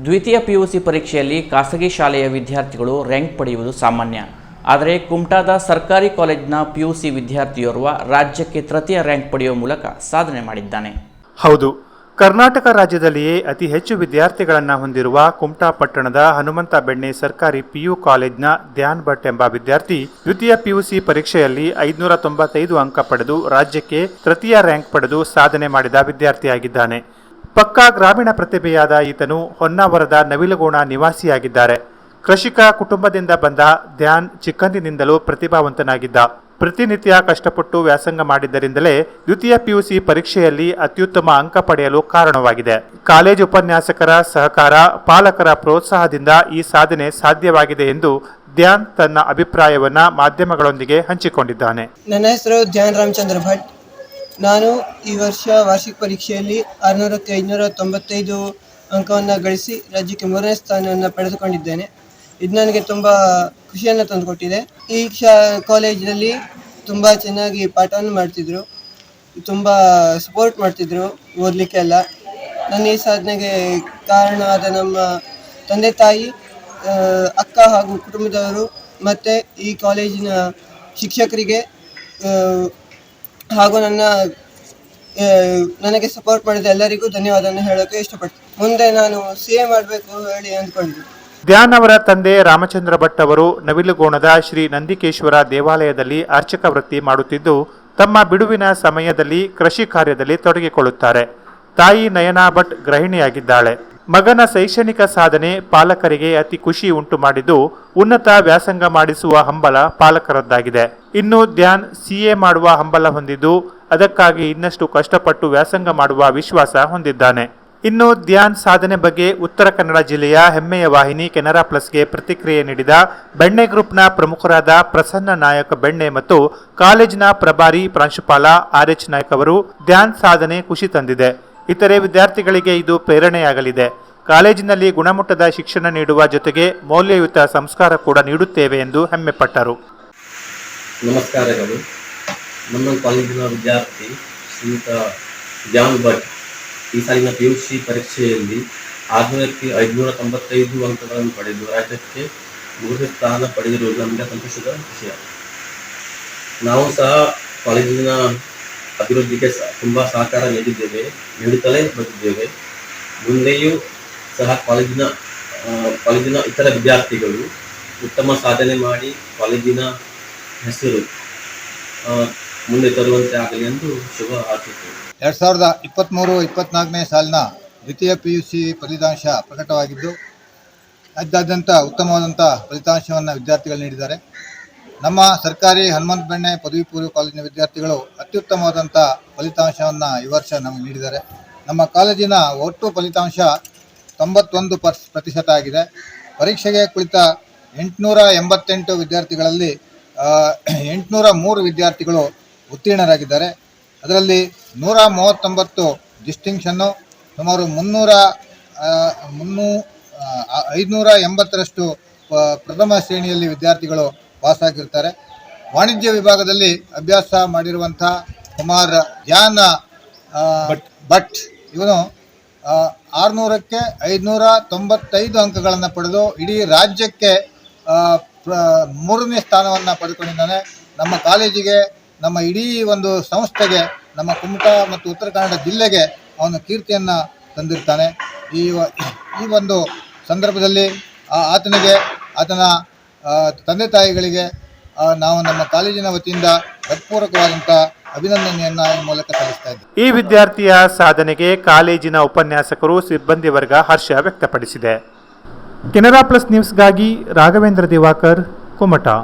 ದ್ವಿತೀಯ ಪಿಯುಸಿ ಪರೀಕ್ಷೆಯಲ್ಲಿ ಖಾಸಗಿ ಶಾಲೆಯ ವಿದ್ಯಾರ್ಥಿಗಳು ರ್ಯಾಂಕ್ ಪಡೆಯುವುದು ಸಾಮಾನ್ಯ. ಆದರೆ ಕುಮಟಾದ ಸರ್ಕಾರಿ ಕಾಲೇಜಿನ ಪಿಯುಸಿ ವಿದ್ಯಾರ್ಥಿಯೋರ್ವ ರಾಜ್ಯಕ್ಕೆ ತೃತೀಯ ರ್ಯಾಂಕ್ ಪಡೆಯುವ ಮೂಲಕ ಸಾಧನೆ ಮಾಡಿದ್ದಾನೆ. ಹೌದು. ಕರ್ನಾಟಕ ರಾಜ್ಯದಲ್ಲಿಯೇ ಅತಿ ಹೆಚ್ಚು ವಿದ್ಯಾರ್ಥಿಗಳನ್ನು ಹೊಂದಿರುವ ಕುಮಟಾ ಪಟ್ಟಣದ ಹನುಮಂತ ಬೆಣ್ಣೆ ಸರ್ಕಾರಿ ಪಿಯು ಕಾಲೇಜ್ನ ಧ್ಯಾನ್ ಭಟ್ ಎಂಬ ವಿದ್ಯಾರ್ಥಿ ದ್ವಿತೀಯ ಪಿಯುಸಿ ಪರೀಕ್ಷೆಯಲ್ಲಿ ಐದುನೂರ ತೊಂಬತ್ತೈದು ಅಂಕ ಪಡೆದು ರಾಜ್ಯಕ್ಕೆ ತೃತೀಯ ರ್ಯಾಂಕ್ ಪಡೆದು ಸಾಧನೆ ಮಾಡಿದ ವಿದ್ಯಾರ್ಥಿಯಾಗಿದ್ದಾನೆ. ಪಕ್ಕಾ ಗ್ರಾಮೀಣ ಪ್ರತಿಭೆಯಾದ ಈತನು ಹೊನ್ನಾವರದ ನವಿಲಗೋಣ ನಿವಾಸಿಯಾಗಿದ್ದಾರೆ. ಕೃಷಿಕ ಕುಟುಂಬದಿಂದ ಬಂದ ಧ್ಯಾನ್ ಚಿಕ್ಕಂದಿನಿಂದಲೂ ಪ್ರತಿಭಾವಂತನಾಗಿದ್ದ. ಪ್ರತಿನಿತ್ಯ ಕಷ್ಟಪಟ್ಟು ವ್ಯಾಸಂಗ ಮಾಡಿದ್ದರಿಂದಲೇ ದ್ವಿತೀಯ ಪಿಯುಸಿ ಪರೀಕ್ಷೆಯಲ್ಲಿ ಅತ್ಯುತ್ತಮ ಅಂಕ ಪಡೆಯಲು ಕಾರಣವಾಗಿದೆ. ಕಾಲೇಜು ಉಪನ್ಯಾಸಕರ ಸಹಕಾರ, ಪಾಲಕರ ಪ್ರೋತ್ಸಾಹದಿಂದ ಈ ಸಾಧನೆ ಸಾಧ್ಯವಾಗಿದೆ ಎಂದು ಧ್ಯಾನ್ ತನ್ನ ಅಭಿಪ್ರಾಯವನ್ನ ಮಾಧ್ಯಮಗಳೊಂದಿಗೆ ಹಂಚಿಕೊಂಡಿದ್ದಾನೆ. ನನ್ನ ಹೆಸರು ಧ್ಯಾನ್ ರಾಮಚಂದ್ರ ಭಟ್. ನಾನು ಈ ವರ್ಷ ವಾರ್ಷಿಕ ಪರೀಕ್ಷೆಯಲ್ಲಿ ಆರುನೂರಕ್ಕೆ ಐದುನೂರ ತೊಂಬತ್ತೈದು ಅಂಕವನ್ನು ಗಳಿಸಿ ರಾಜ್ಯಕ್ಕೆ ಮೂರನೇ ಸ್ಥಾನವನ್ನು ಪಡೆದುಕೊಂಡಿದ್ದೇನೆ. ಇದು ನನಗೆ ತುಂಬ ಖುಷಿಯನ್ನು ತಂದುಕೊಟ್ಟಿದೆ. ಈ ಶಾ ಕಾಲೇಜಿನಲ್ಲಿ ತುಂಬ ಚೆನ್ನಾಗಿ ಪಾಠವನ್ನು ಮಾಡ್ತಿದ್ರು. ತುಂಬ ಸಪೋರ್ಟ್ ಮಾಡ್ತಿದ್ರು ಓದಲಿಕ್ಕೆಲ್ಲ ನನ್ನ ಈ ಸಾಧನೆಗೆ ಕಾರಣ ಆದ ನಮ್ಮ ತಂದೆ ತಾಯಿ ಅಕ್ಕ ಹಾಗೂ ಕುಟುಂಬದವರು ಮತ್ತು ಈ ಕಾಲೇಜಿನ ಶಿಕ್ಷಕರಿಗೆ ಹಾಗೂ ನನ್ನ ನನಗೆ ಸಪೋರ್ಟ್ ಮಾಡಿದ ಎಲ್ಲರಿಗೂ ಧನ್ಯವಾದವನ್ನು ಹೇಳೋಕೆ ಇಷ್ಟಪಡ್ತೀನಿ. ಮುಂದೆ ನಾನು ಸಿ ಎ ಮಾಡಬೇಕು ಹೇಳಿ ಅಂದ್ಕೊಂಡಿದ್ದೆ ಧ್ಯಾನ್ ಅವರ ತಂದೆ ರಾಮಚಂದ್ರ ಭಟ್ ಅವರು ನವಿಲುಗೋಣದ ಶ್ರೀ ನಂದಿಕೇಶ್ವರ ದೇವಾಲಯದಲ್ಲಿ ಅರ್ಚಕ ವೃತ್ತಿ ಮಾಡುತ್ತಿದ್ದು, ತಮ್ಮ ಬಿಡುವಿನ ಸಮಯದಲ್ಲಿ ಕೃಷಿ ಕಾರ್ಯದಲ್ಲಿ ತೊಡಗಿಕೊಳ್ಳುತ್ತಾರೆ. ತಾಯಿ ನಯನಾ ಭಟ್ ಗೃಹಿಣಿಯಾಗಿದ್ದಾಳೆ. ಮಗನ ಶೈಕ್ಷಣಿಕ ಸಾಧನೆ ಪಾಲಕರಿಗೆ ಅತಿ ಖುಷಿ ಉಂಟು ಮಾಡಿದ್ದು ಉನ್ನತ ವ್ಯಾಸಂಗ ಮಾಡಿಸುವ ಹಂಬಲ ಪಾಲಕರದ್ದಾಗಿದೆ. ಇನ್ನು ಧ್ಯಾನ್, ಸಿಎ ಮಾಡುವ ಹಂಬಲ ಹೊಂದಿದ್ದು ಅದಕ್ಕಾಗಿ ಇನ್ನಷ್ಟು ಕಷ್ಟಪಟ್ಟು ವ್ಯಾಸಂಗ ಮಾಡುವ ವಿಶ್ವಾಸ ಹೊಂದಿದ್ದಾನೆ. ಇನ್ನು ಧ್ಯಾನ್ ಸಾಧನೆ ಬಗ್ಗೆ ಉತ್ತರ ಕನ್ನಡ ಜಿಲ್ಲೆಯ ಹೆಮ್ಮೆಯ ವಾಹಿನಿ ಕೆನರಾ ಪ್ಲಸ್ಗೆ ಪ್ರತಿಕ್ರಿಯೆ ನೀಡಿದ ಬೆಣ್ಣೆ ಗ್ರೂಪ್ನ ಪ್ರಮುಖರಾದ ಪ್ರಸನ್ನ ನಾಯಕ ಬೆಣ್ಣೆ ಮತ್ತು ಕಾಲೇಜಿನ ಪ್ರಭಾರಿ ಪ್ರಾಂಶುಪಾಲ ಆರ್ ಎಚ್ ನಾಯಕ್ ಅವರು ಧ್ಯಾನ್ ಸಾಧನೆ ಖುಷಿ ತಂದಿದೆ. ಇತರೆ ವಿದ್ಯಾರ್ಥಿಗಳಿಗೆ ಇದು ಪ್ರೇರಣೆಯಾಗಲಿದೆ. ಕಾಲೇಜಿನಲ್ಲಿ ಗುಣಮಟ್ಟದ ಶಿಕ್ಷಣ ನೀಡುವ ಜೊತೆಗೆ ಮೌಲ್ಯಯುತ ಸಂಸ್ಕಾರ ಕೂಡ ನೀಡುತ್ತೇವೆ ಎಂದು ಹೆಮ್ಮೆಪಟ್ಟರು. ನಮಸ್ಕಾರಗಳು. ನಮ್ಮ ಕಾಲೇಜಿನ ವಿದ್ಯಾರ್ಥಿ ಶ್ರೀಯುತ ಜಾನ್ ಭಟ್ ಈ ಸಾಲಿನ ಪಿ ಯು ಸಿ ಪರೀಕ್ಷೆಯಲ್ಲಿ ಆರುನೂರಕ್ಕೆ ಐದುನೂರ ತೊಂಬತ್ತೈದು ಅಂಕಗಳನ್ನು ಪಡೆದು ರಾಜ್ಯಕ್ಕೆ ಮೂರನೇ ಸ್ಥಾನ ಪಡೆದಿರುವುದು ನಮಗೆ ಸಂತೋಷದ ವಿಷಯ. ನಾವು ಸಹ ಕಾಲೇಜಿನ ಅಭಿವೃದ್ಧಿಗೆ ತುಂಬ ಸಹಕಾರ ನೀಡಿದ್ದೇವೆ, ನೀಡುತ್ತಲೇ ಬರುತ್ತಿದ್ದೇವೆ ಮುಂದೆಯೂ ಸಹ ಕಾಲೇಜಿನ ಕಾಲೇಜಿನ ಇತರ ವಿದ್ಯಾರ್ಥಿಗಳು ಉತ್ತಮ ಸಾಧನೆ ಮಾಡಿ ಕಾಲೇಜಿನ ಹೆಸರು ಮುಂದೆ ತರುವಂತೆ ಆಗಲಿ ಎಂದು ಶುಭ ಹಾರೈಸುತ್ತೇವೆ ಎರಡು ಸಾವಿರದ ಇಪ್ಪತ್ತ್ಮೂರು ಇಪ್ಪತ್ನಾಲ್ಕನೇ ಸಾಲಿನ ದ್ವಿತೀಯ ಪಿ ಯು ಸಿ ಫಲಿತಾಂಶ ಪ್ರಕಟವಾಗಿದ್ದು ರಾಜ್ಯಾದ್ಯಂತ ಉತ್ತಮವಾದಂಥ ಫಲಿತಾಂಶವನ್ನು ವಿದ್ಯಾರ್ಥಿಗಳು ನೀಡಿದ್ದಾರೆ. ನಮ್ಮ ಸರ್ಕಾರಿ ಹನುಮಂತ ಬೆಣ್ಣೆ ಪದವಿ ಪೂರ್ವ ಕಾಲೇಜಿನ ವಿದ್ಯಾರ್ಥಿಗಳು ಅತ್ಯುತ್ತಮವಾದಂಥ ಫಲಿತಾಂಶವನ್ನು ಈ ವರ್ಷ ನಮಗೆ ನೀಡಿದ್ದಾರೆ. ನಮ್ಮ ಕಾಲೇಜಿನ ಒಟ್ಟು ಫಲಿತಾಂಶ ತೊಂಬತ್ತೊಂದು ಪರ್ಸ್ ಪ್ರತಿಶತ ಆಗಿದೆ. ಪರೀಕ್ಷೆಗೆ ಕುಳಿತ ಎಂಟುನೂರ ಎಂಬತ್ತೆಂಟು ವಿದ್ಯಾರ್ಥಿಗಳಲ್ಲಿ ಎಂಟುನೂರ ಮೂರು ವಿದ್ಯಾರ್ಥಿಗಳು ಉತ್ತೀರ್ಣರಾಗಿದ್ದಾರೆ. ಅದರಲ್ಲಿ ನೂರ ಮೂವತ್ತೊಂಬತ್ತು ಡಿಸ್ಟಿಂಕ್ಷನ್ನು ಸುಮಾರು ಮುನ್ನೂರ ಮುನ್ನೂ ಐದುನೂರ ಎಂಬತ್ತರಷ್ಟು ಪ್ರಥಮ ಶ್ರೇಣಿಯಲ್ಲಿ ವಿದ್ಯಾರ್ಥಿಗಳು ಪಾಸಾಗಿರ್ತಾರೆ. ವಾಣಿಜ್ಯ ವಿಭಾಗದಲ್ಲಿ ಅಭ್ಯಾಸ ಮಾಡಿರುವಂಥ ಕುಮಾರ್ ಜಾನ್ ಭಟ್. ಭಟ್. ಇವನು ಆರುನೂರಕ್ಕೆ ಐದುನೂರ ತೊಂಬತ್ತೈದು ಅಂಕಗಳನ್ನು ಪಡೆದು ಇಡೀ ರಾಜ್ಯಕ್ಕೆ ಮೂರನೇ ಸ್ಥಾನವನ್ನು ಪಡೆದುಕೊಂಡಿದ್ದಾನೆ ನಮ್ಮ ಕಾಲೇಜಿಗೆ, ನಮ್ಮ ಇಡೀ ಒಂದು ಸಂಸ್ಥೆಗೆ, ನಮ್ಮ ಕುಮಟಾ ಮತ್ತು ಉತ್ತರ ಕನ್ನಡ ಜಿಲ್ಲೆಗೆ ಅವನು ಕೀರ್ತಿಯನ್ನು ತಂದಿರ್ತಾನೆ. ಈ ಈ ಒಂದು ಸಂದರ್ಭದಲ್ಲಿ ಆತನಿಗೆ, ಆತನ ತಂದೆ ತಾಯಿಗಳಿಗೆ ನಾವು ನಮ್ಮ ಕಾಲೇಜಿನ ವತಿಯಿಂದ ಹೃತ್ಪೂರ್ವಕವಾದಂಥ ಮೂಲಕ ಸಲ್ಲಿಸ್ತಾ ಈ ವಿದ್ಯಾರ್ಥಿಯ ಸಾಧನೆಗೆ ಕಾಲೇಜಿನ ಉಪನ್ಯಾಸಕರು ಸಿಬ್ಬಂದಿ ವರ್ಗ ಹರ್ಷ ವ್ಯಕ್ತಪಡಿಸಿದೆ. ಕೆನರಾ ಪ್ಲಸ್ ನ್ಯೂಸ್ಗಾಗಿ ರಾಘವೇಂದ್ರ ದಿವಾಕರ್, ಕುಮಟಾ.